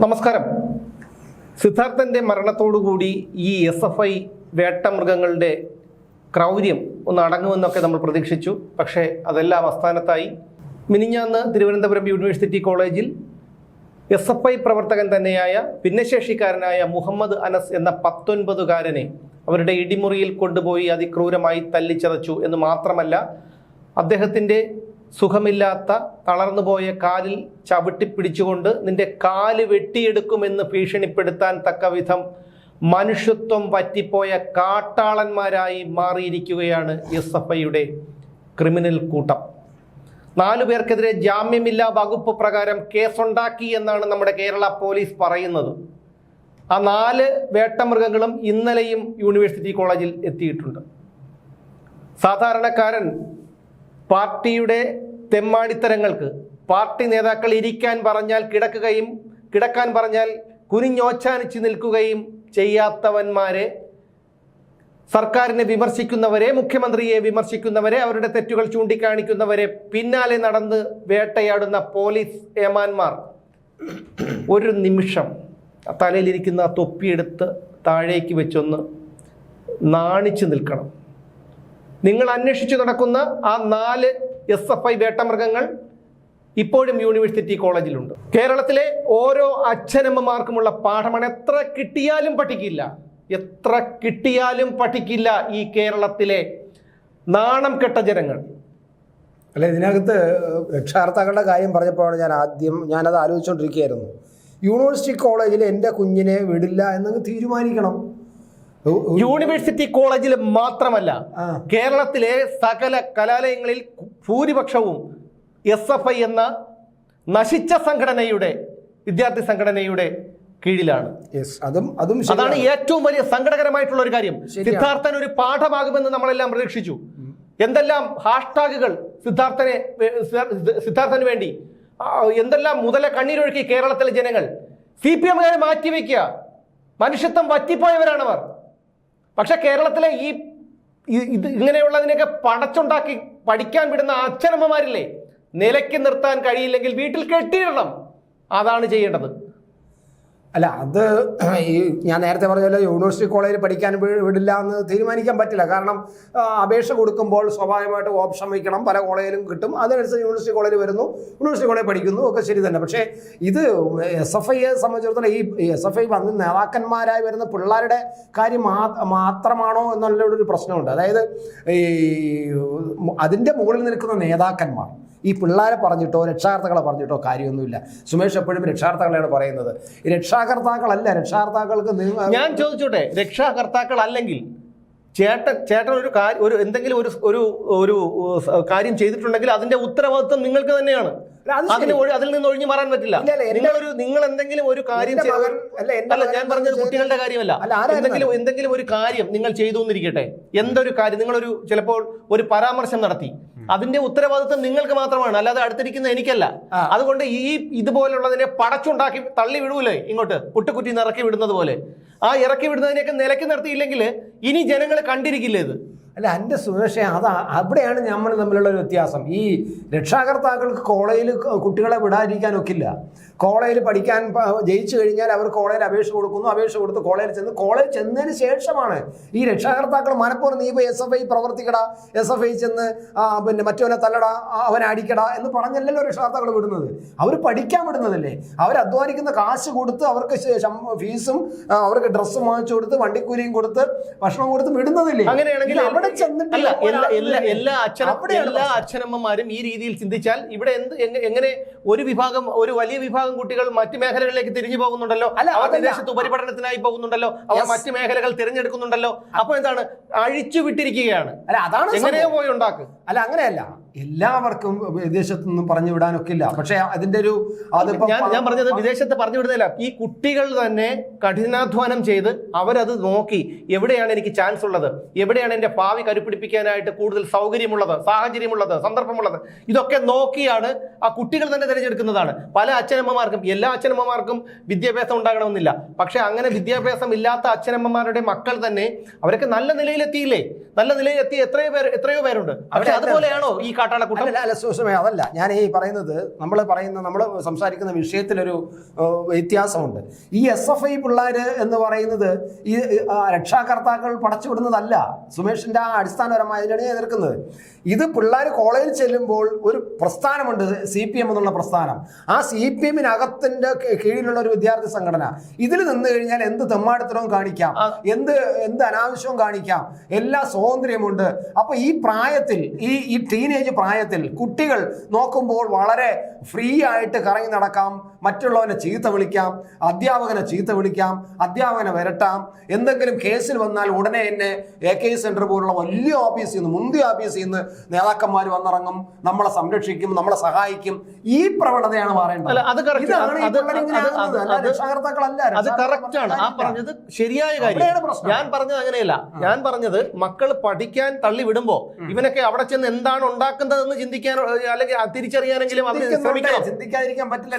നമസ്കാരം. സിദ്ധാർത്ഥന്റെ മരണത്തോടുകൂടി ഈ എസ് എഫ് ഐ വേട്ടമൃഗങ്ങളുടെ ക്രൗര്യം ഒന്ന് അടങ്ങുമെന്നൊക്കെ നമ്മൾ പ്രതീക്ഷിച്ചു. പക്ഷേ അതെല്ലാം അവസ്ഥാനത്തായി മിനിഞ്ഞാന്ന് തിരുവനന്തപുരം യൂണിവേഴ്സിറ്റി കോളേജിൽ എസ് എഫ് ഐ പ്രവർത്തകൻ തന്നെയായ ഭിന്നശേഷിക്കാരനായ മുഹമ്മദ് അനസ് എന്ന പത്തൊൻപതുകാരനെ അവരുടെ ഇടിമുറിയിൽ കൊണ്ടുപോയി അതിക്രൂരമായി തല്ലിച്ചതച്ചു എന്ന് മാത്രമല്ല അദ്ദേഹത്തിന്റെ സുഖമില്ലാത്ത തളർന്നുപോയ കാലിൽ ചവിട്ടിപ്പിടിച്ചുകൊണ്ട് നിന്റെ കാൽ വെട്ടിയെടുക്കുമെന്ന് ഭീഷണിപ്പെടുത്താൻ തക്ക വിധം മനുഷ്യത്വം പറ്റിപ്പോയ കാട്ടാളന്മാരായി മാറിയിരിക്കുകയാണ് എസ് എഫ് ഐയുടെ ക്രിമിനൽ കൂട്ടം. നാലു പേർക്കെതിരെ ജാമ്യമില്ലാ വകുപ്പ് പ്രകാരം കേസുണ്ടാക്കി എന്നാണ് നമ്മുടെ കേരള പോലീസ് പറയുന്നത്. ആ നാല് വേട്ടമൃഗങ്ങളും ഇന്നലെയും യൂണിവേഴ്സിറ്റി കോളേജിൽ എത്തിയിട്ടുണ്ട്. സാധാരണക്കാരൻ പാർട്ടിയുടെ തെമ്മാടിത്തരങ്ങൾക്ക് പാർട്ടി നേതാക്കൾ ഇരിക്കാൻ പറഞ്ഞാൽ കിടക്കുകയും കിടക്കാൻ പറഞ്ഞാൽ കുനിഞ്ഞോച്ചാനിച്ച് നിൽക്കുകയും ചെയ്യാത്തവന്മാരെ സർക്കാരിനെ വിമർശിക്കുന്നവരെ മുഖ്യമന്ത്രിയെ വിമർശിക്കുന്നവരെ അവരുടെ തെറ്റുകൾ ചൂണ്ടിക്കാണിക്കുന്നവരെ പിന്നാലെ നടന്ന് വേട്ടയാടുന്ന പോലീസ് ഏമാന്മാർ. ഒരു നിമിഷം തലയിലിരിക്കുന്ന തൊപ്പിയെടുത്ത് താഴേക്ക് വെച്ചൊന്ന് നാണിച്ചു നിൽക്കണം. നിങ്ങൾ അന്വേഷിച്ചു നടക്കുന്ന ആ നാല് എസ് എഫ് ഐ വേട്ടമൃഗങ്ങൾ ഇപ്പോഴും യൂണിവേഴ്സിറ്റി കോളേജിലുണ്ട്. കേരളത്തിലെ ഓരോ അച്ഛനമ്മമാർക്കുമുള്ള പാഠമാണ് എത്ര കിട്ടിയാലും പഠിക്കില്ല. എത്ര കിട്ടിയാലും പഠിക്കില്ല ഈ കേരളത്തിലെ നാണം കെട്ട ജനങ്ങൾ. അല്ല ഇതിനകത്ത് രക്ഷാകർത്താക്കളുടെ കാര്യം പറഞ്ഞപ്പോഴാണ് ഞാൻ ആദ്യം ഞാനത് ആലോചിച്ചുകൊണ്ടിരിക്കുകയായിരുന്നു യൂണിവേഴ്സിറ്റി കോളേജിൽ എന്റെ കുഞ്ഞിനെ വിടില്ല എന്നങ്ങ് തീരുമാനിക്കണം. യൂണിവേഴ്സിറ്റി കോളേജിൽ മാത്രമല്ല കേരളത്തിലെ സകല കലാലയങ്ങളിൽ ഭൂരിപക്ഷവും എസ് എഫ് ഐ എന്ന നശിച്ച സംഘടനയുടെ വിദ്യാർത്ഥി സംഘടനയുടെ കീഴിലാണ്. അതും അതും അതാണ്. ഏറ്റവും വലിയ സങ്കടകരമായിട്ടുള്ള ഒരു കാര്യം. സിദ്ധാർത്ഥൻ ഒരു പാഠമാകുമെന്ന് നമ്മളെല്ലാം പ്രതീക്ഷിച്ചു. എന്തെല്ലാം ഹാഷ്ടാഗുകൾ സിദ്ധാർത്ഥനെ സിദ്ധാർത്ഥന് വേണ്ടി എന്തെല്ലാം മുതല കണ്ണീരൊഴുക്കി കേരളത്തിലെ ജനങ്ങൾ. സി പി എമ്മുകാരെ മാറ്റിവെക്കുക. മനുഷ്യത്വം വറ്റിപ്പോയവരാണവർ. പക്ഷെ കേരളത്തിലെ ഈ ഇത് ഇങ്ങനെയുള്ളതിനെയൊക്കെ പടച്ചുണ്ടാക്കി പഠിക്കാൻ വിടുന്ന അച്ഛനമ്മമാരില്ലേ? നിലയ്ക്ക് നിർത്താൻ കഴിയില്ലെങ്കിൽ വീട്ടിൽ കെട്ടിയിടണം. അതാണ് ചെയ്യേണ്ടത്. അല്ല അത് ഈ ഞാൻ നേരത്തെ പറഞ്ഞ പോലെ യൂണിവേഴ്സിറ്റി കോളേജിൽ പഠിക്കാൻ വിടില്ല എന്ന് തീരുമാനിക്കാൻ പറ്റില്ല. കാരണം അപേക്ഷ കൊടുക്കുമ്പോൾ സ്വാഭാവികമായിട്ട് ഓപ്ഷൻ വയ്ക്കണം. പല കോളേജിലും കിട്ടും. അതനുസരിച്ച് യൂണിവേഴ്സിറ്റി കോളേജിൽ വരുന്നു. യൂണിവേഴ്സിറ്റി കോളേജിൽ പഠിക്കുന്നു. ഒക്കെ ശരി തന്നെ. പക്ഷേ ഇത് എസ് എഫ് ഐയെ സംബന്ധിച്ചിടത്തോളം ഈ എസ് എഫ് ഐ വന്ന് നേതാക്കന്മാരായി വരുന്ന പിള്ളേരുടെ കാര്യം മാത്രമാണോ എന്നുള്ള ഒരു പ്രശ്നമുണ്ട്. അതായത് ഈ അതിന്റെ മുകളിൽ നിൽക്കുന്ന നേതാക്കന്മാർ. ഈ പിള്ളേരെ പറഞ്ഞിട്ടോ രക്ഷാകർത്താക്കളെ പറഞ്ഞിട്ടോ കാര്യമൊന്നുമില്ല. സുമേഷ് എപ്പോഴും രക്ഷാകർത്താക്കളെയാണ് പറയുന്നത്. ഈ രക്ഷാകർത്താക്കളല്ല രക്ഷാകർത്താക്കൾക്ക് ഞാൻ ചോദിച്ചോട്ടെ രക്ഷാകർത്താക്കൾ അല്ലെങ്കിൽ ചേട്ടൻ ചേട്ടൻ ഒരു കാര്യം ഒരു എന്തെങ്കിലും ഒരു ഒരു ഒരു കാര്യം ചെയ്തിട്ടുണ്ടെങ്കിൽ അതിന്റെ ഉത്തരവാദിത്വം നിങ്ങൾക്ക് തന്നെയാണ്. അതിന് അതിൽ നിന്ന് ഒഴിഞ്ഞു മാറാൻ പറ്റില്ല. നിങ്ങൾ ഒരു നിങ്ങൾ എന്തെങ്കിലും ഒരു കാര്യം അല്ല, ഞാൻ പറഞ്ഞത് കുട്ടികളുടെ കാര്യമല്ല. എന്തെങ്കിലും എന്തെങ്കിലും ഒരു കാര്യം നിങ്ങൾ ചെയ്തു എന്നിരിക്കട്ടെ എന്തൊരു കാര്യം നിങ്ങളൊരു ചിലപ്പോൾ ഒരു പരാമർശം നടത്തി. അതിന്റെ ഉത്തരവാദിത്വം നിങ്ങൾക്ക് മാത്രമാണ് അല്ലാതെ അടുത്തിരിക്കുന്ന എനിക്കല്ല. അതുകൊണ്ട് ഈ ഇതുപോലുള്ളതിനെ പടച്ചുണ്ടാക്കി തള്ളി വിടൂലേ ഇങ്ങോട്ട് പുട്ടുകുറ്റി ഇറക്കി വിടുന്നത് പോലെ. ആ ഇറക്കി വിടുന്നതിനെയൊക്കെ നിലയ്ക്ക് നിർത്തിയില്ലെങ്കിൽ ഇനി ജനങ്ങൾ കണ്ടിരിക്കില്ലേ ഇത്? അല്ല എന്റെ സുരക്ഷ അതാ അവിടെയാണ് നമ്മൾ തമ്മിലുള്ള ഒരു വ്യത്യാസം. ഈ രക്ഷാകർത്താക്കൾക്ക് കോളേജിൽ കുട്ടികളെ വിടാതിരിക്കാൻ ഒക്കില്ല കോളേജിൽ പഠിക്കാൻ ജയിച്ചു കഴിഞ്ഞാൽ അവർ കോളേജിൽ അപേക്ഷ കൊടുക്കുന്നു അപേക്ഷ കൊടുത്ത് കോളേജിൽ ചെന്ന് കോളേജിൽ ചെന്നതിന് ശേഷമാണ് ഈ രക്ഷാകർത്താക്കൾ മനഃപൂർവം നീ ഇപ്പോൾ എസ് എഫ് ഐ പ്രവർത്തിക്കടാ എസ് എഫ് ഐ ചെന്ന് പിന്നെ മറ്റവനെ തല്ലടാ അവനെ അടിക്കടാ എന്ന് പറഞ്ഞല്ലല്ലോ രക്ഷാകർത്താക്കൾ വിടുന്നത്. അവർ പഠിക്കാൻ വിടുന്നതല്ലേ. അവർ അധ്വാനിക്കുന്ന കാശ് കൊടുത്ത് അവർക്ക് ഫീസും അവർക്ക് ഡ്രസ്സും വാങ്ങിച്ചു കൊടുത്ത് വണ്ടിക്കൂലിയും കൊടുത്ത് ഭക്ഷണം കൊടുത്ത് വിടുന്നതില്ലേ? അങ്ങനെയാണെങ്കിൽ അവിടെ എല്ലാ എല്ലാ അച്ഛനും അച്ഛനമ്മമാരും ഈ രീതിയിൽ ചിന്തിച്ചാൽ ഇവിടെ എന്ത് എങ്ങനെ ഒരു വിഭാഗം ഒരു വലിയ വിഭാഗം കുട്ടികൾ മറ്റു മേഖലകളിലേക്ക് തിരിഞ്ഞു പോകുന്നുണ്ടല്ലോ? അല്ല, അവർ. വിദേശത്ത് ഉപരിപഠനത്തിനായി പോകുന്നുണ്ടല്ലോ? അവർ. മറ്റു മേഖലകൾ തിരഞ്ഞെടുക്കുന്നുണ്ടല്ലോ? അപ്പൊ എന്താണ്? അഴിച്ചു വിട്ടിരിക്കുകയാണ് അല്ല അതാണ് എങ്ങനെയോ. പോയി ഉണ്ടാക്കുക അല്ല അങ്ങനെയല്ല. എല്ലാവർക്കും വിദേശത്തു നിന്നും പറഞ്ഞു വിടാനൊക്കില്ല. പക്ഷെ അതിന്റെ ഒരു അതിപ്പോ ഞാൻ ഞാൻ പറഞ്ഞത് വിദേശത്ത് പറഞ്ഞു വിടുന്നില്ല ഈ കുട്ടികൾ തന്നെ കഠിനാധ്വാനം ചെയ്ത് അവരത് നോക്കി എവിടെയാണ് എനിക്ക് ചാൻസ് ഉള്ളത്? എവിടെയാണ് എന്റെ ഭാവി കരുപിടിപ്പിക്കാനായിട്ട് കൂടുതൽ സൗകര്യമുള്ളത് സാഹചര്യമുള്ളത് സന്ദർഭമുള്ളത്? ഇതൊക്കെ നോക്കിയാണ് ആ കുട്ടികൾ തന്നെ തിരഞ്ഞെടുക്കുന്നതാണ്. പല അച്ഛനമ്മമാർക്കും എല്ലാ അച്ഛനമ്മമാർക്കും വിദ്യാഭ്യാസം ഉണ്ടാകണമെന്നില്ല. പക്ഷെ അങ്ങനെ വിദ്യാഭ്യാസം ഇല്ലാത്ത അച്ഛനമ്മമാരുടെ മക്കൾ തന്നെ അവരൊക്കെ നല്ല നിലയിലെത്തിയില്ലേ? നല്ല നിലയിലെത്തി എത്രയോ പേർ എത്രയോ പേരുണ്ട്. പക്ഷെ അതുപോലെയാണോ ഈ കാട്ടാളക്കൂട്ടം അല്ല അല്ല സുഷമേ അതല്ല. ഞാൻ ഈ പറയുന്നത് നമ്മൾ പറയുന്ന നമ്മൾ സംസാരിക്കുന്ന വിഷയത്തിലൊരു വ്യത്യാസമുണ്ട്. ഈ എസ് എഫ് ഐ പിള്ളേർ എന്ന് പറയുന്നത് ഈ രക്ഷാകർത്താക്കൾ പടച്ചുവിടുന്നതല്ല. സുമേഷിന്റെ ആ അടിസ്ഥാനപരമായതിനാണ് ഞാൻ എതിർക്കുന്നത്. ഇത് പിള്ളേർ കോളേജിൽ ചെല്ലുമ്പോൾ ഒരു പ്രസ്ഥാനമുണ്ട് സി പി എം എന്നുള്ള പ്രസ്ഥാനം. ആ സി പി എമ്മിനകത്തിന്റെ കീഴിലുള്ള ഒരു വിദ്യാർത്ഥി സംഘടന. ഇതിൽ നിന്ന് കഴിഞ്ഞാൽ എന്ത് തെമ്മാടിത്തരവും കാണിക്കാം. എന്ത് എന്ത് അനാവശ്യവും കാണിക്കാം. എല്ലാ സ്വാതന്ത്ര്യമുണ്ട്. അപ്പൊ ഈ പ്രായത്തിൽ ഈ ഈ ടീനേജ് പ്രായത്തിൽ കുട്ടികൾ നോക്കുമ്പോൾ വളരെ ഫ്രീ ആയിട്ട് കറങ്ങി നടക്കാം മറ്റുള്ളവനെ ചീത്ത വിളിക്കാം അധ്യാപകനെ ചീത്ത വിളിക്കാം അധ്യാപകനെ വരട്ടാം. എന്തെങ്കിലും കേസിൽ വന്നാൽ ഉടനെ എന്നെ എ കെ സെന്റർ പോലുള്ള വലിയ ഓഫീസിൽ നിന്ന് മുന്തിയ ഓഫീസിൽ നിന്ന് നേതാക്കന്മാർ വന്നിറങ്ങും നമ്മളെ സംരക്ഷിക്കും നമ്മളെ സഹായിക്കും. ഈ പ്രവണതയാണ് മാറേണ്ടത്. അത് കറക്റ്റ് ആണ്. ആ പറഞ്ഞത് ശരിയായ കാര്യമാണ് കാര്യം ഞാൻ പറഞ്ഞത് അങ്ങനെയല്ല. ഞാൻ പറഞ്ഞത് മക്കൾ പഠിക്കാൻ തള്ളി വിടുമ്പോ ഇവനൊക്കെ അവിടെ ചെന്ന് എന്താണ് ഉണ്ടാക്കുന്നതെന്ന് ചിന്തിക്കാൻ അല്ലെങ്കിൽ തിരിച്ചറിയാനെങ്കിലും അവർ ചിന്തിക്കാതിരിക്കാൻ പറ്റില്ല.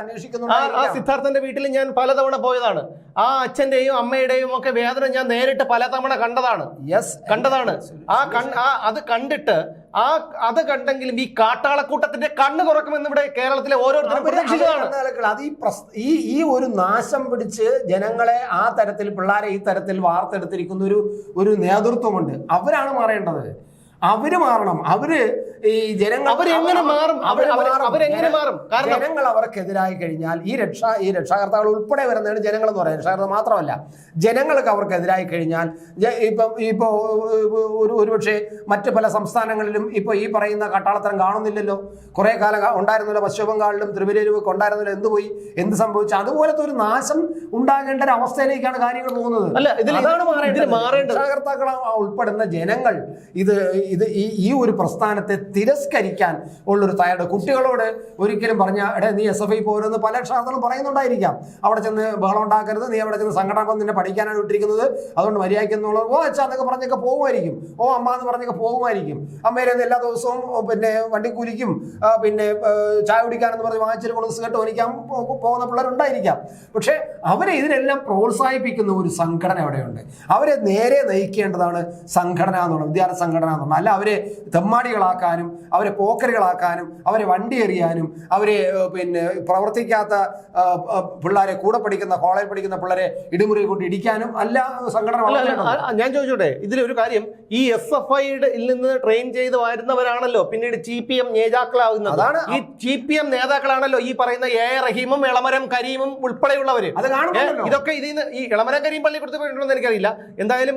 അന്വേഷിക്കുന്നുണ്ട് ആ സിദ്ധാർത്ഥന്റെ വീട്ടിൽ ഞാൻ പലതവണ പോയതാണ്. ആ അച്ഛന്റെയും അമ്മയുടെയും ഒക്കെ വേദന ഞാൻ നേരിട്ട് പലതവണ കണ്ടതാണ്. യെസ് കണ്ടതാണ്. ആ കണ് ആ അത് കണ്ടിട്ട് ആ അത് കണ്ടെങ്കിലും ഈ കാട്ടാളക്കൂട്ടത്തിന്റെ കണ്ണ് തുറക്കുമെന്ന് ഇവിടെ കേരളത്തിലെ ഓരോരുത്തരും പ്രതീക്ഷിച്ചതാണ്. അത് ഈ ഈ ഈ ഒരു നാശം പിടിച്ച് ജനങ്ങളെ ആ തരത്തിൽ പിള്ളേരെ ഈ തരത്തിൽ വാർത്തെടുത്തിരിക്കുന്ന ഒരു ഒരു നേതൃത്വമുണ്ട്. അവരാണ് മാറേണ്ടത്. അവർ മാറണം. അവർ ഈ ജനങ്ങൾ അവരെങ്ങനെ മാറും? അവർ അവർ മാറും. അവരെങ്ങനെ മാറും? കാരണം- ജനങ്ങൾ അവർക്കെതിരായി കഴിഞ്ഞാൽ ഈ രക്ഷാ ഈ രക്ഷാകർത്താക്കൾ ഉൾപ്പെടെ വരുന്നതാണ് ജനങ്ങൾ എന്ന് പറയുന്നത് രക്ഷാകർത്താക്കൾ മാത്രമല്ല ജനങ്ങൾക്ക് അവർക്കെതിരായി കഴിഞ്ഞാൽ ഇപ്പം ഇപ്പോൾ ഒരു ഒരുപക്ഷെ മറ്റ് പല സംസ്ഥാനങ്ങളിലും ഇപ്പോൾ ഈ പറയുന്ന കട്ടാളത്തരം കാണുന്നില്ലല്ലോ കുറേ കാലം ഉണ്ടായിരുന്നല്ലോ പശ്ചിമ ബംഗാളിലും ത്രിപുരയിലും ഒക്കെ ഉണ്ടായിരുന്നല്ലോ എന്ത് പോയി എന്ത് സംഭവിച്ചു അതുപോലത്തെ ഒരു നാശം ഉണ്ടാകേണ്ട ഒരു അവസ്ഥയിലേക്കാണ് കാര്യങ്ങൾ പോകുന്നത്. രക്ഷാകർത്താക്കൾ ഉൾപ്പെടുന്ന ജനങ്ങൾ ഇത് ഇത് ഈ ഒരു പ്രസ്ഥാനത്തെ തിരസ്കരിക്കാൻ ഉള്ളൊരു തയ്യാറ് കുട്ടികളോട് ഒരിക്കലും പറഞ്ഞ എടേ നീ എസ് എഫ് ഐ പോരെന്ന് പല രക്ഷാകർത്താക്കളും പറയുന്നുണ്ടായിരിക്കാം. അവിടെ ചെന്ന് ബഹളം ഉണ്ടാക്കരുത്. നീ അവിടെ ചെന്ന് സംഘടന നിന്നെ പഠിക്കാനാണ് വിട്ടിരിക്കുന്നത്. അതുകൊണ്ട് മര്യാദയ്ക്ക് എന്നുള്ളത് ഓ അച്ഛാ എന്നൊക്കെ പറഞ്ഞൊക്കെ പോകുമായിരിക്കും. ഓ അമ്മ എന്ന് പറഞ്ഞൊക്കെ പോകുമായിരിക്കും. അമ്മേരെ എല്ലാ ദിവസവും പിന്നെ വണ്ടി കുലിക്കും. പിന്നെ ചായ കുടിക്കാനെന്ന് പറഞ്ഞ് വാങ്ങിച്ചിട്ട് കൊണ്ട് സിഗരറ്റ് വലിക്കാൻ പോകുന്ന പിള്ളേരുണ്ടായിരിക്കാം. പക്ഷേ അവരെ ഇതിനെല്ലാം പ്രോത്സാഹിപ്പിക്കുന്ന ഒരു സംഘടന അവിടെയുണ്ട് അവരെ നേരെ നയിക്കേണ്ടതാണ് സംഘടന എന്നുള്ളത് വിദ്യാർത്ഥി സംഘടന എന്നുള്ളത് അല്ല അവരെ തെമ്മാടികളാക്കാനും അവരെ പോക്കറുകളാക്കാനും അവരെ വണ്ടി എറിയാനും അവരെ പിന്നെ പ്രവർത്തിക്കാത്ത പിള്ളേരെ കൂടെ പഠിക്കുന്ന കോളേജിൽ പഠിക്കുന്ന പിള്ളേരെ ഇടിമുറി കൊണ്ട് ഇടിക്കാനും അല്ല സംഘടന ഞാൻ ചോദിച്ചോട്ടെ ഇതിലൊരു കാര്യം ഈ എസ് എഫ് ഐയുടെ നിന്ന് ട്രെയിൻ ചെയ്ത് വരുന്നവരാണല്ലോ പിന്നീട് സി പി എം നേതാക്കളാകുന്ന അതാണ്. ഈ സി പി എം നേതാക്കളാണല്ലോ ഈ പറയുന്ന എ റഹീമും ഇളമരം കരീമും ഉൾപ്പെടെയുള്ളവര്. അത് ഏ, ഇതൊക്കെ ഇതൊക്കെ നിന്ന് ഈ ഇളമരം കരീം പള്ളിക്കൂടത്തിൽ പോയിട്ടുണ്ടെന്ന് എനിക്കറിയില്ല. എന്തായാലും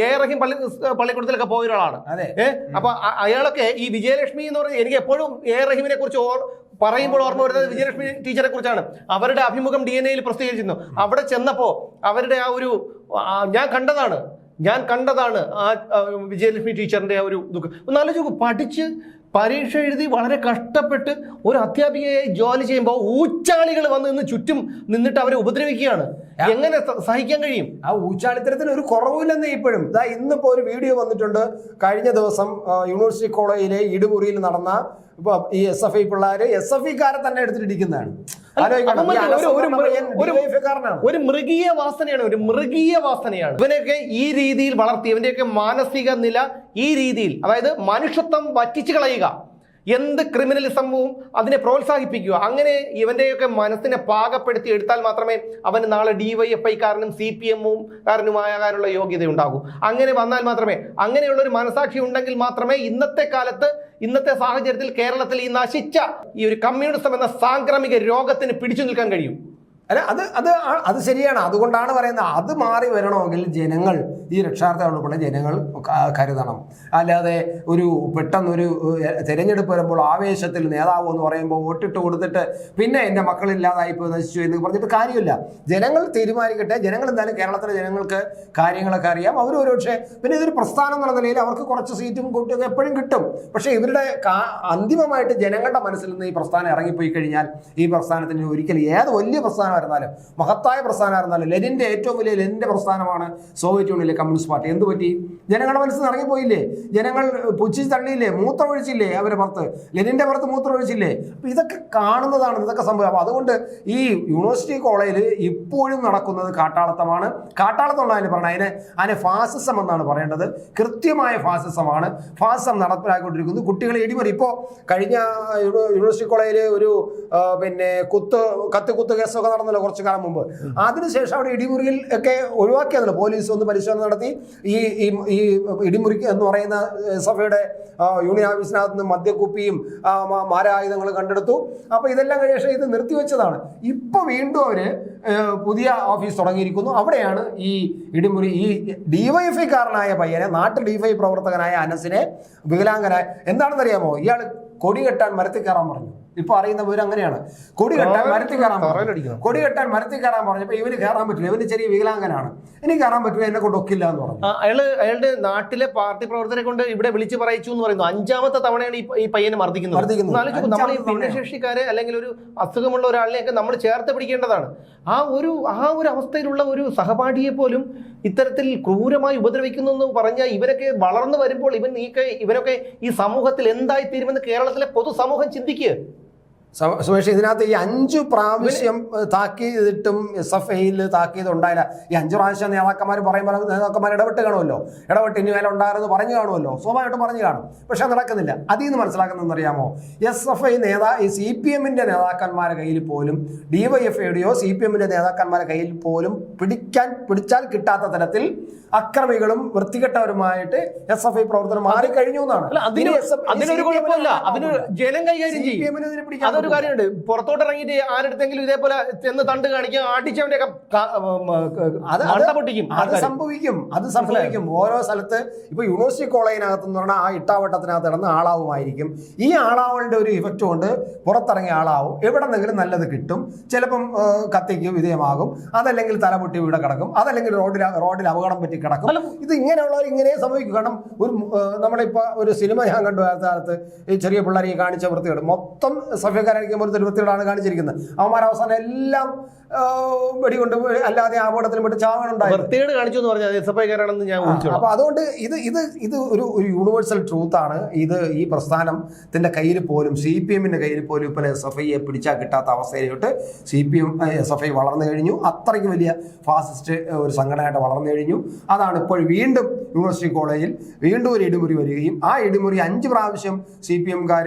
എ റഹീം പള്ളി പള്ളിക്കൂടത്തിലൊക്കെ പോയ ഒരാളാണ്. ഏഹ് അപ്പൊ അയാളൊക്കെ ഈ വിജയലക്ഷ്മി എന്ന് പറഞ്ഞ എനിക്ക് എപ്പോഴും എ റഹീമിനെ കുറിച്ച് പറയുമ്പോൾ ഓർമ്മ വരുന്നത് വിജയലക്ഷ്മി ടീച്ചറെ കുറിച്ചാണ്. അവരുടെ അഭിമുഖം ഡി എൻ എയിൽ പ്രസിദ്ധീകരിച്ചിരുന്നു. അവിടെ ചെന്നപ്പോൾ അവരുടെ ആ ഒരു ഞാൻ കണ്ടതാണ്. ഞാൻ കണ്ടതാണ് ആ വിജയലക്ഷ്മി ടീച്ചറിന്റെ ആ ഒരു ദുഃഖം ഒന്ന് ആലോചിച്ച് പഠിച്ച് പരീക്ഷ എഴുതി വളരെ കഷ്ടപ്പെട്ട് ഒരു അധ്യാപികയെ ജോലി ചെയ്യുമ്പോൾ ഊച്ചാളികൾ വന്ന് നിന്ന് ചുറ്റും നിന്നിട്ട് അവരെ ഉപദ്രവിക്കുകയാണ്. എങ്ങനെ സഹിക്കാൻ കഴിയും? ആ ഊച്ചാളിത്തരത്തിന് ഒരു കുറവില്ലെന്നേ ഇപ്പോഴും. ഇതാ ഇന്നിപ്പോ ഒരു വീഡിയോ വന്നിട്ടുണ്ട്. കഴിഞ്ഞ ദിവസം യൂണിവേഴ്സിറ്റി കോളേജിലെ ഇടുമുറിയിൽ നടന്ന ഇപ്പൊ ഈ എസ് എഫ് ഐ പിള്ളേര് എസ് എഫ് ഐക്കാരെ തന്നെ എടുത്തിട്ടിരിക്കുന്നതാണ്. ഒരു- മൃഗീയ വാസനയാണ് ഒരു മൃഗീയ വാസനയാണ്. ഇവനെയൊക്കെ ഈ രീതിയിൽ വളർത്തി ഇവന്റെയൊക്കെ മാനസിക നില ഈ രീതിയിൽ അതായത് മനുഷ്യത്വം വറ്റിച്ചു കളയുക. എന്ത് ക്രിമിനലിസവും അതിനെ പ്രോത്സാഹിപ്പിക്കുക. അങ്ങനെ ഇവന്റെയൊക്കെ മനസ്സിനെ പാകപ്പെടുത്തി എടുത്താൽ മാത്രമേ അവന് നാളെ ഡി വൈ എഫ് ഐക്കാരനും സി പി എമ്മും കാരനുമാകാനുള്ള യോഗ്യത ഉണ്ടാകൂ അങ്ങനെ വന്നാൽ മാത്രമേ അങ്ങനെയുള്ള ഒരു മനസാക്ഷി ഉണ്ടെങ്കിൽ മാത്രമേ ഇന്നത്തെ കാലത്ത് ഇന്നത്തെ സാഹചര്യത്തിൽ കേരളത്തിൽ ഈ നശിച്ച ഈ ഒരു കമ്മ്യൂണിസം എന്ന സാംക്രമിക രോഗത്തിന് പിടിച്ചു നിൽക്കാൻ കഴിയും. അല്ല അത് അത് അത് ശരിയാണ്. അതുകൊണ്ടാണ് പറയുന്നത് അത് മാറി വരണമെങ്കിൽ ജനങ്ങൾ ഈ രക്ഷാർത്ഥ ഉൾപ്പെടെ ജനങ്ങൾ കരുതണം. അല്ലാതെ ഒരു പെട്ടെന്നൊരു തിരഞ്ഞെടുപ്പ് വരുമ്പോൾ ആവേശത്തിൽ നേതാവ് എന്ന് പറയുമ്പോൾ വോട്ടിട്ട് കൊടുത്തിട്ട് പിന്നെ എന്റെ മക്കളില്ലാതായിപ്പോൾ നശിച്ചു എന്ന് പറഞ്ഞിട്ട് കാര്യമില്ല. ജനങ്ങൾ തീരുമാനിക്കട്ടെ. ജനങ്ങൾ എന്തായാലും കേരളത്തിലെ ജനങ്ങൾക്ക് കാര്യങ്ങളൊക്കെ അറിയാം. അവർ ഒരുപക്ഷെ പിന്നെ ഇതൊരു പ്രസ്ഥാനം എന്നുള്ള നിലയിൽ അവർക്ക് കുറച്ച് സീറ്റും കൂട്ടും എപ്പോഴും കിട്ടും. പക്ഷേ ഇവരുടെ അന്തിമമായിട്ട് ജനങ്ങളുടെ മനസ്സിൽ നിന്ന് ഈ പ്രസ്ഥാനം ഇറങ്ങിപ്പോയി കഴിഞ്ഞാൽ ഈ പ്രസ്ഥാനത്തിന് ഒരിക്കലും ഏത് വലിയ പ്രസ്ഥാനമാണെങ്കിലും പ്രസ്ഥാനമായിരുന്നാലും മഹത്തായ പ്രസ്ഥാനമായിരുന്നാലും ലെനിന്റെ ഏറ്റവും വലിയ ലെനിന്റെ പ്രസ്ഥാനമാണ് സോവിയറ്റ് യൂണിയനിലെ കമ്മ്യൂണിസ്റ്റ് പാർട്ടി. എന്തുപറ്റി ജനങ്ങളുടെ മനസ്സിൽ ഇറങ്ങിപ്പോയില്ലേ ജനങ്ങൾ പുച്ഛിച്ച് തള്ളിയില്ലേ? മൂത്രമൊഴിച്ചില്ലേ അവരെ പുറത്ത്? ലെനിന്റെ പുറത്ത് മൂത്രമൊഴിച്ചില്ലേ അപ്പൊ ഇതൊക്കെ കാണുന്നതാണ് ഇതൊക്കെ സംഭവം. അതുകൊണ്ട് ഈ യൂണിവേഴ്സിറ്റി കോളേജിൽ ഇപ്പോഴും നടക്കുന്നത് കാട്ടാളത്തമാണ്. കാട്ടാളത്തമുള്ള അതിന് പറഞ്ഞത് അതിനെ അതിനെ ഫാസിസം എന്നാണ് പറയേണ്ടത്. കൃത്യമായ ഫാസിസമാണ്. ഫാസിസം നടപ്പിലാക്കിക്കൊണ്ടിരിക്കുന്നു. കുട്ടികളെ ഇടിമറി. ഇപ്പോൾ കഴിഞ്ഞ യൂണിവേഴ്സിറ്റി കോളേജിൽ ഒരു പിന്നെ കുത്ത് കത്ത് കുത്ത് കേസൊക്കെ നടന്നല്ലോ കുറച്ചു കാലം മുമ്പ്. അതിനുശേഷം അവിടെ ഇടിമുറിയിൽ ഒക്കെ ഒഴിവാക്കിയതല്ലോ. പോലീസ് ഒന്ന് പരിശോധന നടത്തി. ഈ ഈ ഇടിമുറി എന്ന് പറയുന്ന സഭയുടെ യൂണിയൻ ഓഫീസിനകത്ത് നിന്ന് മദ്യക്കുപ്പിയും മാരായുധങ്ങൾ കണ്ടെടുത്തു. അപ്പോൾ ഇതെല്ലാം കഴിഞ്ഞ ശേഷം ഇത് നിർത്തിവെച്ചതാണ്. ഇപ്പൊ വീണ്ടും അവർ പുതിയ ഓഫീസ് തുടങ്ങിയിരിക്കുന്നു. അവിടെയാണ് ഈ ഇടിമുറി ഈ ഡിവൈഎഫ്ഐക്കാരനായ പയ്യനെ നാട്ടിൽ ഡിവൈ പ്രവർത്തകനായ അനസിനെ വികലാംഗനായ എന്താണെന്നറിയാമോ? ഇയാൾ കൊടി കെട്ടാൻ മരത്തിൽ കയറാൻ പറഞ്ഞു. ഇപ്പൊ അറിയുന്ന വിവരം അങ്ങനെയാണ്. കൊടി കെട്ടാൻ മരത്തിൽ കയറാൻ പറഞ്ഞു. കൊടി കെട്ടാൻ മരത്തിൽ കയറാൻ പറഞ്ഞപ്പോൾ ഇവന് കയറാൻ പറ്റില്ല. ഇവന് ചെറിയ വികലാംഗനാണ്. ഇനി കയറാൻ പറ്റില്ല എന്നെ കൊണ്ട് ഒക്കില്ല എന്ന് പറഞ്ഞു. അയാൾ അയാളുടെ നാട്ടിലെ പാർട്ടി പ്രവർത്തകരെ കൊണ്ട് ഇവിടെ വിളിച്ചു പറയിച്ചു എന്ന് പറയുന്നു. അഞ്ചാമത്തെ തവണയാണ് ഈ പയ്യനെ മർദ്ദിക്കുന്നത്. നമ്മൾ ഈ. ഭിന്നശേഷിക്കാരെ അല്ലെങ്കിൽ ഒരു അസുഖമുള്ള ഒരാളിനെയൊക്കെ നമ്മൾ ചേർത്ത് പിടിക്കേണ്ടതാണ്. ആ ഒരു ആ ഒരു അവസ്ഥയിലുള്ള ഒരു സഹപാഠിയെ പോലും ഇത്തരത്തിൽ ക്രൂരമായി ഉപദ്രവിക്കുന്നു എന്ന് പറഞ്ഞാൽ ഇവരൊക്കെ വളർന്നു വരുമ്പോൾ ഇവൻ ഈ ഇവരൊക്കെ ഈ സമൂഹത്തിൽ എന്തായി തീരുമെന്ന് കേരളത്തിലെ പൊതുസമൂഹം ചിന്തിക്കുക. സുമേഷ് ഇതിനകത്ത് ഈ അഞ്ചു പ്രാവശ്യം താക്കീതിട്ടും എസ് എഫ് ഐയിൽ താക്കീത് ഉണ്ടായില്ല ഈ അഞ്ചു പ്രാവശ്യം നേതാക്കന്മാർ പറയുമ്പോൾ നേതാക്കന്മാർ ഇടപെട്ട് കാണുമല്ലോ. ഇടപെട്ട് ഇനി മേലെ ഉണ്ടായിരുന്നു പറഞ്ഞു കാണുമല്ലോ. സ്വാഭാവികമായിട്ടും പറഞ്ഞു കാണും. പക്ഷെ നടക്കുന്നില്ല. അതിൽ നിന്ന് മനസ്സിലാക്കുന്നതെന്ന് അറിയാമോ എസ് എഫ് ഐ നേതാ ഈ സി പി എമ്മിന്റെ നേതാക്കന്മാരുടെ കയ്യിൽ പോലും ഡി വൈ എഫ് ഐയുടെയോ സി പി എമ്മിന്റെ നേതാക്കന്മാരുടെ കയ്യിൽ പോലും പിടിക്കാൻ പിടിച്ചാൽ കിട്ടാത്ത തരത്തിൽ അക്രമികളും വൃത്തികെട്ടവരുമായിട്ട് എസ് എഫ് ഐ പ്രവർത്തനം മാറിക്കഴിഞ്ഞു എന്നാണ്. ജലം അതിനൊരു കുഴപ്പമില്ല. അതിന് ജനം കൈകാര്യം ചെയ്യും. അതൊരു കാര്യമുണ്ട്. പുറത്തോട്ട് ഇറങ്ങിയിട്ട് ആരെടുത്തെങ്കിലും ഇതേപോലെ ചെന്ന് തണ്ട് കാണിക്കുക ആട്ടിച്ചവന്റെ അത് പൊട്ടിക്കും അത്. സംഭവിക്കും. അത് സംഭവിക്കും. ഓരോ സ്ഥലത്ത് ഇപ്പൊ യൂണിവേഴ്സിറ്റി കോളേജിനകത്ത് എന്ന് പറഞ്ഞാൽ ആ ഇട്ടാവട്ടത്തിനകത്ത് ഇടന്ന് ആളാവുമായിരിക്കും. ഈ ആളാവളുടെ ഒരു ഇഫക്റ്റ് കൊണ്ട് പുറത്തിറങ്ങിയ ആളാവും. എവിടെ നിന്നെങ്കിലും നല്ലത് കിട്ടും. ചിലപ്പം കത്തിക്കും വിധേയമാകും. അതല്ലെങ്കിൽ തലപൊട്ടി ഇവിടെ കിടക്കും. അതല്ലെങ്കിൽ റോഡിൽ റോഡിൽ അപകടം പറ്റി കിടക്കും. ഇത് ഇങ്ങനെയുള്ളവർ ഇങ്ങനെ സംഭവിക്കും. കാരണം ഒരു ആ, നമ്മളിപ്പോ ഒരു സിനിമ ഞാൻ കണ്ടു ആ കാലത്ത് ഈ ചെറിയ പിള്ളേരെ കാണിച്ച വൃത്തികേട്. മൊത്തം സഭ്യക്കാരായിരിക്കുമ്പോൾ ഒരു വൃത്തികേടാണ് കാണിച്ചിരിക്കുന്നത്. അവന്മാർ അവസാനം എല്ലാം വെടികൊണ്ട് അല്ലാതെ അപകടത്തിൽ പെട്ട് ചാവണുണ്ടായിരുന്നു വൃത്തികേട് കാണിച്ചു എന്ന് പറഞ്ഞാൽ ഞാൻ അപ്പൊ അതുകൊണ്ട് ഇത് ഇത് ഇത് ഒരു ഒരു യൂണിവേഴ്സൽ ട്രൂത്ത് ആണ്. ഇത് ഈ പ്രസ്ഥാനത്തിന്റെ കയ്യിൽ പോലും സി പി എമ്മിന്റെ കയ്യിൽ പോലും ഇപ്പോൾ എസ് എഫ് ഐയെ പിടിച്ചാൽ കിട്ടാത്ത അവസ്ഥയിലോട്ട് C P M S F I വളർന്നു കഴിഞ്ഞു. അത്രയ്ക്ക് വലിയ ഫാസിസ്റ്റ് ഒരു സംഘടനയായിട്ട് വളർന്നു കഴിഞ്ഞു. അതാണ് ഇപ്പോൾ വീണ്ടും യൂണിവേഴ്സിറ്റി കോളേജിൽ വീണ്ടും ഒരു ഇടിമുറി വരികയും ആ ഇടിമുറി അഞ്ച് പ്രാവശ്യം സി പി എംകാർ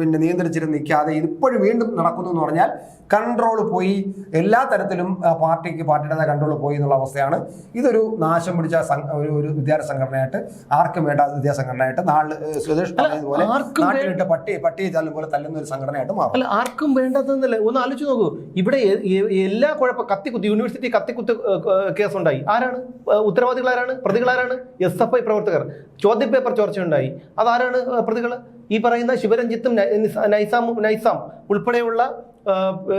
പിന്നെ നിയന്ത്രിച്ചിട്ട് നിൽക്കാതെ ഇതിപ്പോഴും വീണ്ടും നടക്കുന്നു എന്ന് പറഞ്ഞാൽ കൺട്രോൾ പോയി. എല്ലാ തരത്തിലും പാർട്ടിക്ക് പാർട്ടിയുടേതായ കൺട്രോൾ പോയി എന്നുള്ള അവസ്ഥയാണ്. ഇതൊരു നാശം പിടിച്ച ഒരു ഒരു വിദ്യാർത്ഥി സംഘടനയായിട്ട് ആർക്കും വേണ്ട വിദ്യാർത്ഥി സംഘടനയായിട്ട് നാളെ ആർക്കും വേ- നാട്ടിലിട്ട് പട്ടി പട്ടിയെ തല്ലും പോലെ തല്ലുന്ന ഒരു സംഘടനയായിട്ട് മാറും. അല്ല ആർക്കും വേണ്ടതെന്നല്ലേ. ഒന്ന് ആലോചിച്ച് നോക്കൂ. ഇവിടെ എല്ലാ കുഴപ്പം കത്തിക്കുത്ത് യൂണിവേഴ്സിറ്റി കത്തിക്കുത്ത് കേസുണ്ടായി. ആരാണ്? ഉത്തരവാദികൾ ആരാണ് പ്രതികൾ ആരാണ് എസ് എഫ് ഐ പ്രവർത്തകർ. ചോദ്യപേപ്പർ ചോർച്ചയുണ്ടായി. അതാരാണ് പ്രതികൾ ഈ പറയുന്ന ശിവരഞ്ജിത്തും നൈസാം നൈസാം ഉൾപ്പെടെയുള്ള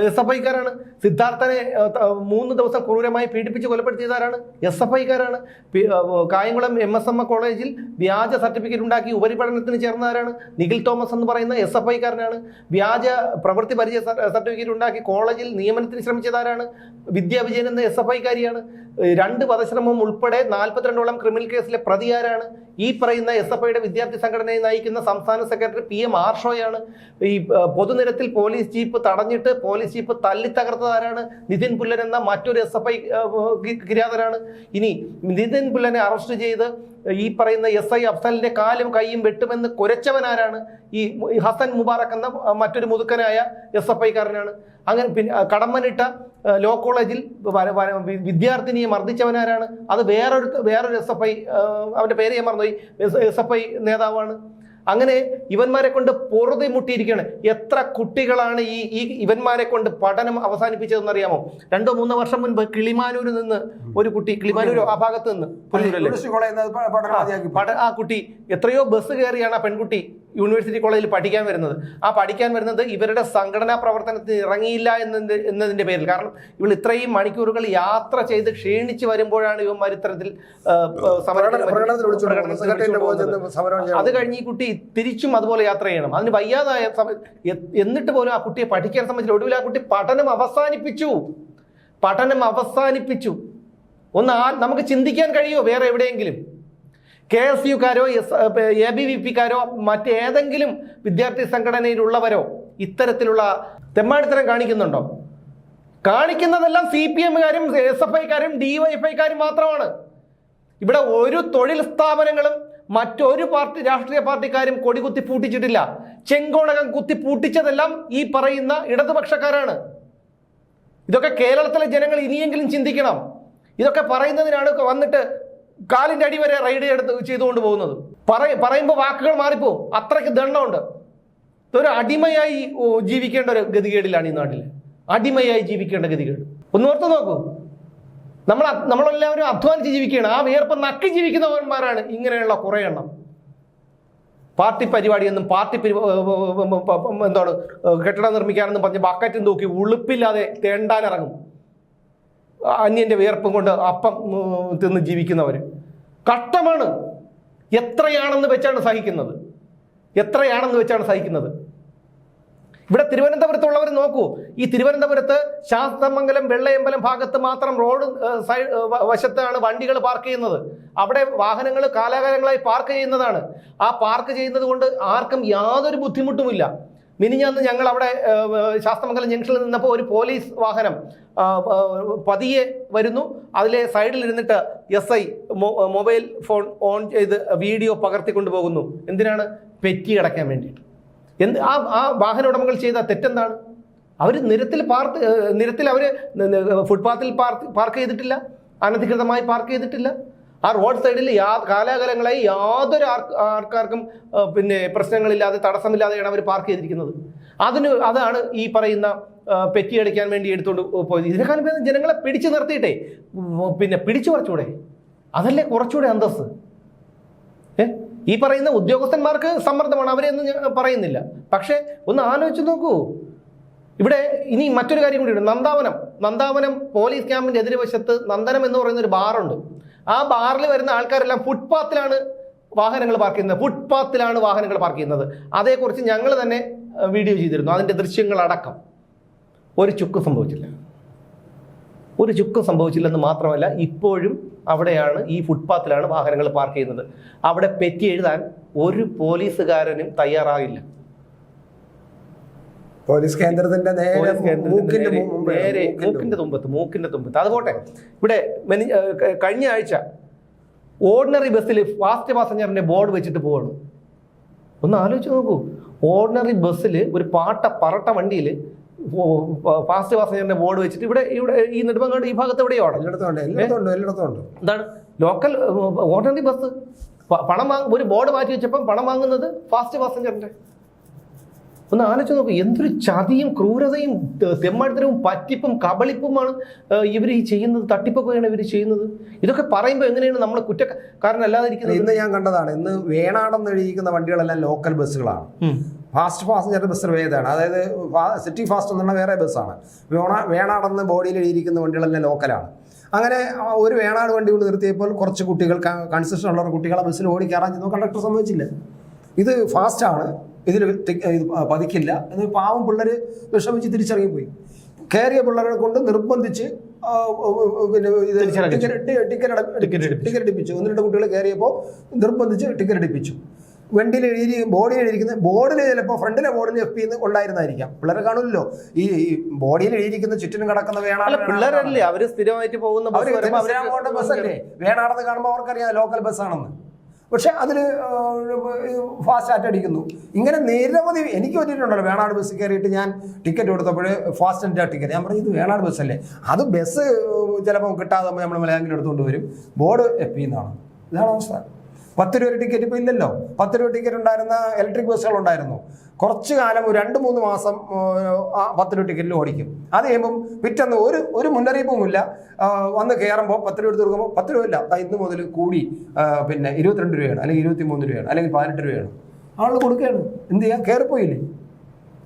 എസ് എഫ് ഐക്കാരാണ്. സിദ്ധാർത്ഥനെ മൂന്ന് ദിവസം ക്രൂരമായി പീഡിപ്പിച്ച് കൊലപ്പെടുത്തിയതാരാണ് എസ് എഫ് ഐക്കാരാണ്. കായംകുളം എം എസ് എം എ കോളേജിൽ വ്യാജ സർട്ടിഫിക്കറ്റ് ഉണ്ടാക്കി ഉപരിപഠനത്തിന് ചേർന്നവരാണ് നിഖിൽ തോമസ് എന്ന് പറയുന്ന എസ് എഫ് ഐക്കാരനാണ്. വ്യാജ പ്രവൃത്തി പരിചയ സർട്ടിഫിക്കറ്റ് ഉണ്ടാക്കി കോളേജിൽ നിയമനത്തിന് ശ്രമിച്ചതാരാണ്? വിദ്യാ വിജയൻ എന്ന എസ് എഫ് ഐക്കാരിയാണ്. രണ്ട് വധശ്രമം ഉൾപ്പെടെ നാൽപ്പത്തിരണ്ടോളം ക്രിമിനൽ കേസിലെ പ്രതിയാരാണ് ഈ പറയുന്ന എസ് എഫ് ഐയുടെ വിദ്യാർത്ഥി സംഘടനയെ നയിക്കുന്ന സംസ്ഥാന സെക്രട്ടറി പി എം ആർഷോയാണ്. ഈ പൊതുനിരത്തിൽ പോലീസ് ജീപ്പ് തടഞ്ഞിട്ട് പോലീസ് ജീപ്പ് തല്ലി തകർത്തതാരാണ് നിതിൻ പുല്ലൻ എന്ന മറ്റൊരു എസ് എഫ് ഐ കിരാതനാണ് ഇനി നിതിൻ പുല്ലനെ അറസ്റ്റ് ചെയ്ത് ഈ പറയുന്ന എസ് ഐ അഫ്സലിന്റെ കാലും കൈയും വെട്ടുമെന്ന് കുരച്ചവനാരാണ് ആരാണ്? ഈ ഹസൻ മുബാറക് എന്ന മറ്റൊരു മുതുക്കനായ എസ് എഫ് ഐക്കാരനാണ് അങ്ങനെ പിന്നെ കടമ്മനിട്ട ലോ കോളേജിൽ വിദ്യാർത്ഥിനിയെ മർദ്ദിച്ചവനാരാണ് അത് വേറൊരു വേറൊരു എസ് എഫ് ഐ അവന്റെ പേര് ഞാൻ മറന്നുപോയി. എസ് എഫ് ഐ നേതാവാണ്. അങ്ങനെ ഇവന്മാരെ കൊണ്ട് പൊറുതി മുട്ടിയിരിക്കുകയാണ്. എത്ര കുട്ടികളാണ് ഈ ഈ ഇവന്മാരെ കൊണ്ട് പഠനം അവസാനിപ്പിച്ചതെന്ന് അറിയാമോ രണ്ടോ മൂന്നോ വർഷം മുൻപ് കിളിമാനൂരിൽ നിന്ന് ഒരു കുട്ടി കിളിമാനൂർ ആ ഭാഗത്ത് നിന്ന് ആ കുട്ടി എത്രയോ ബസ് കയറിയാണ് ആ പെൺകുട്ടി. യൂണിവേഴ്സിറ്റി കോളേജിൽ പഠിക്കാൻ വരുന്നത്. ആ പഠിക്കാൻ വരുന്നത് ഇവരുടെ സംഘടനാ പ്രവർത്തനത്തിന് ഇറങ്ങിയില്ല എന്നതിന്റെ എന്നതിന്റെ പേരിൽ. കാരണം ഇവൾ ഇത്രയും മണിക്കൂറുകൾ യാത്ര ചെയ്ത് ക്ഷീണിച്ച് വരുമ്പോഴാണ് ഇവന്മാർ ഇത്തരത്തിൽ. അത് കഴിഞ്ഞ് ഈ കുട്ടി തിരിച്ചും അതുപോലെ യാത്ര ചെയ്യണം. അതിന് വയ്യാതായ എന്നിട്ട് പോലും ആ കുട്ടിയെ പഠിക്കാൻ സംബന്ധിച്ച് ഒടുവിൽ ആ കുട്ടി പഠനം അവസാനിപ്പിച്ചു. പഠനം അവസാനിപ്പിച്ചു. ഒന്ന് ആ നമുക്ക് ചിന്തിക്കാൻ കഴിയുമോ വേറെ എവിടെയെങ്കിലും? കെ എസ് യുക്കാരോ എ ബി വി പിക്കാരോ മറ്റേതെങ്കിലും വിദ്യാർത്ഥി സംഘടനയിലുള്ളവരോ ഇത്തരത്തിലുള്ള തെമ്മാടിത്തരം കാണിക്കുന്നുണ്ടോ? കാണിക്കുന്നതെല്ലാം സി പി എമ്മുകാരും എസ് എഫ് ഐക്കാരും ഡി മാത്രമാണ്. ഇവിടെ ഒരു തൊഴിൽ സ്ഥാപനങ്ങളും മറ്റൊരു പാർട്ടി രാഷ്ട്രീയ പാർട്ടിക്കാരും കൊടി കുത്തി പൂട്ടിച്ചിട്ടില്ല. ചെങ്കോണകം കുത്തി പൂട്ടിച്ചതെല്ലാം ഈ പറയുന്ന ഇടതുപക്ഷക്കാരാണ്. ഇതൊക്കെ കേരളത്തിലെ ജനങ്ങൾ ഇനിയെങ്കിലും ചിന്തിക്കണം. ഇതൊക്കെ പറയുന്നതിനാണ് വന്നിട്ട് കാലിന്റെ അടി വരെ റൈഡ് എടുത്ത് ചെയ്തുകൊണ്ട് പോകുന്നത്. പറയ പറയുമ്പോൾ വാക്കുകൾ മാറിപ്പോവും അത്രയ്ക്ക് ദണ്ണമുണ്ട് ഒരു അടിമയായി ജീവിക്കേണ്ട ഒരു ഗതികേടിലാണ് ഈ നാട്ടിൽ അടിമയായി ജീവിക്കേണ്ട ഗതികേട്. ഒന്ന് ഓർത്ത് നോക്കൂ. നമ്മൾ നമ്മളെല്ലാവരും അധ്വാനിച്ച് ജീവിക്കുകയാണ്. ആ വിയർപ്പ് നക്കി ജീവിക്കുന്നവന്മാരാണ് ഇങ്ങനെയുള്ള കുറേ എണ്ണം. പാർട്ടി പരിപാടിയെന്നും പാർട്ടി എന്താണ് കെട്ടിടം നിർമ്മിക്കാനെന്നും പറഞ്ഞ് ബക്കറ്റും തൂക്കി ഉളുപ്പില്ലാതെ തേണ്ടാനിറങ്ങും. അന്യന്റെ വിയർപ്പും കൊണ്ട് അപ്പം തിന്ന് ജീവിക്കുന്നവർ കഷ്ടമാണ്. എത്രയാണെന്ന് വെച്ചാണ് സഹിക്കുന്നത്. എത്രയാണെന്ന് വെച്ചാണ് സഹിക്കുന്നത്. ഇവിടെ തിരുവനന്തപുരത്തുള്ളവർ നോക്കൂ. ഈ തിരുവനന്തപുരത്ത് ശാസ്തമംഗലം വെള്ളയമ്പലം ഭാഗത്ത് മാത്രം റോഡ് സൈഡ് വശത്താണ് വണ്ടികൾ പാർക്ക് ചെയ്യുന്നത്. അവിടെ വാഹനങ്ങൾ കാലാകാലങ്ങളായി പാർക്ക് ചെയ്യുന്നതാണ്. ആ പാർക്ക് ചെയ്യുന്നത് കൊണ്ട് ആർക്കും യാതൊരു ബുദ്ധിമുട്ടുമില്ല. മിനിഞ്ഞാന്ന് ഞങ്ങൾ അവിടെ ശാസ്ത്രമംഗലം ജംഗ്ഷനിൽ നിന്നപ്പോൾ ഒരു പോലീസ് വാഹനം പതിയെ വരുന്നു. അതിലെ സൈഡിൽ ഇരുന്നിട്ട് S I mobile phone on ചെയ്ത് വീഡിയോ പകർത്തി കൊണ്ടുപോകുന്നു എന്തിനാണ്? പെറ്റി അടയ്ക്കാൻ വേണ്ടിയിട്ട്. എന്ത് ആ ആ വാഹന ഉടമകൾ ചെയ്ത തെറ്റെന്താണ്? അവർ നിരത്തിൽ പാർക്ക് നിരത്തിൽ അവർ ഫുട്പാത്തിൽ പാർക്ക് പാർക്ക് ചെയ്തിട്ടില്ല. അനധികൃതമായി പാർക്ക് ചെയ്തിട്ടില്ല. ആ റോഡ് സൈഡിൽ യാ കാലാകാലങ്ങളായി യാതൊരു ആൾക്കാർക്കും പിന്നെ പ്രശ്നങ്ങളില്ലാതെ തടസ്സമില്ലാതെയാണ് അവർ പാർക്ക് ചെയ്തിരിക്കുന്നത്. അതിന് അതാണ് ഈ പറയുന്ന പെറ്റിയടിക്കാൻ വേണ്ടി എടുത്തുകൊണ്ട് പോയത്. ഇതിനേക്കാളും ജനങ്ങളെ പിടിച്ചു നിർത്തിയിട്ടേ. പിന്നെ പിടിച്ചു കുറച്ചുകൂടെ അതല്ലേ കുറച്ചുകൂടെ അന്തസ്സ്. ഏ? ഈ പറയുന്ന ഉദ്യോഗസ്ഥന്മാർക്ക് സമ്മർദ്ദമാണ്. അവരെയൊന്നും ഞാൻ പറയുന്നില്ല. പക്ഷേ ഒന്ന് ആലോചിച്ച് നോക്കൂ. ഇവിടെ ഇനി മറ്റൊരു കാര്യം കൂടിയുണ്ട് നന്ദാവനം. നന്ദാവനം പോലീസ് ക്യാമ്പിന്റെ എതിർവശത്ത് നന്ദനം എന്ന് പറയുന്ന ഒരു ബാറുണ്ട്. ആ ബാറിൽ വരുന്ന ആൾക്കാരെല്ലാം ഫുട്പാത്തിലാണ് വാഹനങ്ങൾ പാർക്ക് ചെയ്യുന്നത്. ഫുട്പാത്തിലാണ് വാഹനങ്ങൾ പാർക്ക് ചെയ്യുന്നത്. അതേക്കുറിച്ച് ഞങ്ങൾ തന്നെ വീഡിയോ ചെയ്തിരുന്നു. അതിന്റെ ദൃശ്യങ്ങളടക്കം. ഒരു ചുക്കും സംഭവിച്ചില്ല. ഒരു ചുക്കും സംഭവിച്ചില്ലെന്ന് മാത്രമല്ല ഇപ്പോഴും അവിടെയാണ് ഈ ഫുട്പാത്തിലാണ് വാഹനങ്ങൾ പാർക്ക് ചെയ്യുന്നത്. അവിടെ പെറ്റി എഴുതാൻ ഒരു പോലീസുകാരനും തയ്യാറാകില്ല പോലീസ് കേന്ദ്രത്തിന്റെ നേരെ നേരെ- മൂക്കിന്റെ തുമ്പത്ത് മൂക്കിന്റെ തുമ്പത്ത്. അതുപോട്ടെ ഇവിടെ കഴിഞ്ഞ ആഴ്ച ഓർഡിനറി ബസ്സിൽ ഫാസ്റ്റ് പാസഞ്ചറിന്റെ ബോർഡ് വെച്ചിട്ട് പോവാണ്. ഒന്ന് ആലോചിച്ച് നോക്കൂ. ഓർഡിനറി ബസ്സിൽ ഒരു പാട്ട പറട്ട വണ്ടിയിൽ ഫാസ്റ്റ് പാസഞ്ചറിന്റെ ബോർഡ് വെച്ചിട്ട് ഇവിടെ ഇവിടെ ഈ നെടുമ്പങ്ങാട് ഈ ഭാഗത്ത് എവിടെയോ എന്താണ്? Local ordinary bus. പണം വാങ്ങ ഒരു ബോർഡ് മാറ്റി വെച്ചപ്പം പണം വാങ്ങുന്നത് ഫാസ്റ്റ് പാസഞ്ചറിന്റെ ഒന്ന് ആലോചിച്ച് നോക്കൂ എന്തൊരു ചതിയും ക്രൂരതയും തെമ്മാടിത്തരവും പറ്റിപ്പും കബളിപ്പുമാണ് ഇവർ ഈ ചെയ്യുന്നത് തട്ടിപ്പൊക്കെയാണ് ഇവർ ചെയ്യുന്നത്. ഇതൊക്കെ പറയുമ്പോൾ എങ്ങനെയാണ് നമ്മൾ കുറ്റക്കാരനല്ലാതിരിക്കുന്നത് ഇന്ന് ഞാൻ കണ്ടതാണ് ഇന്ന് വേണാടെന്ന് എഴുതിയിരിക്കുന്ന വണ്ടികളെല്ലാം ലോക്കൽ ബസ്സുകളാണ്. ഫാസ്റ്റ് പാസഞ്ചർ ബസ് വേദമാണ് അതായത് സിറ്റി ഫാസ്റ്റ് എന്ന് പറഞ്ഞാൽ വേറെ ബസ്സാണ്. വേണ വേണാടെന്ന് ബോഡിയിൽ എഴുതിയിരിക്കുന്ന വണ്ടികളെല്ലാം ലോക്കലാണ് അങ്ങനെ ഒരു വേണാട് വണ്ടി കൊണ്ട് നിർത്തിയപ്പോൾ കുറച്ച് കുട്ടികൾ കൺസെഷൻ ഉള്ള കുട്ടികളെ ബസ്സിൽ ഓടി കയറാൻ ചെന്നു. കണ്ടക്ടർ സമ്മതിച്ചില്ല. ഇത് ഫാസ്റ്റാണ് ഇതിൽ പതിക്കില്ല. എന്ന് പാവം പിള്ളേർ വിഷമിച്ച് തിരിച്ചിറങ്ങിപ്പോയി. കയറിയ പിള്ളേരെ കൊണ്ട് നിർബന്ധിച്ച് പിന്നെ ഇത് ടിക്കറ്റ് ടിക്കറ്റ് അടിപ്പിച്ചു ഒന്ന് രണ്ട് കുട്ടികൾ കയറിയപ്പോൾ നിർബന്ധിച്ച് ടിക്കറ്റ് അടിപ്പിച്ചു വണ്ടിയിൽ എഴുതി ബോഡിയിൽ എഴുതിയിരിക്കുന്ന ബോർഡിൽ ചിലപ്പോൾ ഫ്രണ്ടിലെ ബോർഡിൽ എഫ് പി എന്ന് ഉണ്ടായിരുന്നായിരിക്കാം. പിള്ളേരെ കാണുമല്ലോ. ഈ ബോഡിയിൽ എഴുതിയിരിക്കുന്ന ചുറ്റിനും കിടക്കുന്ന വേണാട് പിള്ളേരല്ലേ? അവർ സ്ഥിരമായിട്ട് പോകുന്ന ബസ് അല്ലേ വേണാടെന്ന് കാണുമ്പോൾ അവർക്കറിയാം ലോക്കൽ ബസ്സാണെന്ന്. പക്ഷെ അതിൽ ഫാസ്റ്റ് അടിക്കുന്നു. ഇങ്ങനെ നിരവധി എനിക്ക് പറ്റിയിട്ടുണ്ടല്ലോ വേണാട് ബസ് കയറിയിട്ട് ഞാൻ ടിക്കറ്റ് കൊടുത്തപ്പോൾ ഫാസ്റ്റ് ആൻഡ് ടിക്കറ്റ് ഞാൻ പറഞ്ഞു ഇത് വേണാട് ബസ്സല്ലേ അത് ബസ് ചിലപ്പോൾ കിട്ടാതെ നമ്മൾ മലയാളം എടുത്തുകൊണ്ട് വരും. ബോർഡ് എഫ് എന്നാണ്. ഇതാണ് അവസ്ഥ. പത്ത് രൂപ ടിക്കറ്റ് ഇപ്പോൾ ഇല്ലല്ലോ. പത്ത് രൂപ ടിക്കറ്റ് ഉണ്ടായിരുന്ന ഇലക്ട്രിക് ബസ്സുകൾ ഉണ്ടായിരുന്നു കുറച്ച് കാലം ഒരു രണ്ട് മൂന്ന് മാസം പത്ത് രൂപ ടിക്കറ്റിൽ ഓടിക്കും. അത് കഴിയുമ്പം പിറ്റന്ന് ഒരു ഒരു മുന്നറിയിപ്പുമില്ല വന്ന് കയറുമ്പോൾ പത്ത് രൂപ എടുത്ത് കൊടുക്കുമ്പോൾ പത്ത് രൂപ ഇല്ല ഇന്ന് മുതൽ കൂടി പിന്നെ ഇരുപത്തിരണ്ട് രൂപയാണ് അല്ലെങ്കിൽ ഇരുപത്തി മൂന്ന് രൂപയാണ് അല്ലെങ്കിൽ പതിനെട്ട് രൂപയാണ്. ആളുകൾ കൊടുക്കുകയാണ്. എന്ത് ചെയ്യാം? കയറിപ്പോയില്ലേ?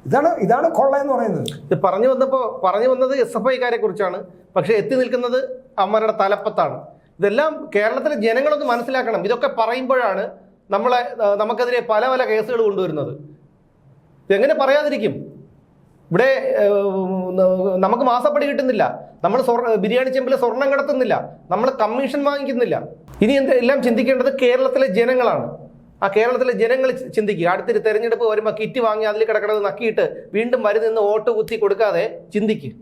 ഇതാണ് ഇതാണ് കൊള്ള എന്ന് പറയുന്നത്. ഇത് പറഞ്ഞു വന്നപ്പോൾ പറഞ്ഞു വന്നത് എസ് എഫ് ഐക്കാരെ കുറിച്ചാണ്. പക്ഷെ എത്തി നിൽക്കുന്നത് അമ്മരുടെ തലപ്പത്താണ് ഇതെല്ലാം കേരളത്തിലെ ജനങ്ങളൊന്ന് മനസ്സിലാക്കണം. ഇതൊക്കെ പറയുമ്പോഴാണ് നമ്മളെ നമുക്കെതിരെ പല പല കേസുകൾ കൊണ്ടുവരുന്നത്. ഇതെങ്ങനെ പറയാതിരിക്കും? ഇവിടെ നമുക്ക് മാസപ്പടി കിട്ടുന്നില്ല. നമ്മൾ സ്വർണ ബിരിയാണി ചെമ്പിൽ സ്വർണം കടത്തുന്നില്ല. നമ്മൾ കമ്മീഷൻ വാങ്ങിക്കുന്നില്ല. ഇനി എന്ത് എല്ലാം ചിന്തിക്കേണ്ടത് കേരളത്തിലെ ജനങ്ങളാണ്. ആ കേരളത്തിലെ ജനങ്ങൾ ചിന്തിക്കുക. അടുത്തൊരു തെരഞ്ഞെടുപ്പ് വരുമ്പോൾ കിറ്റ് വാങ്ങി അതിൽ കിടക്കണത് നക്കിയിട്ട് വീണ്ടും വരുന്ന വോട്ട് കുത്തി കൊടുക്കാതെ ചിന്തിക്കുക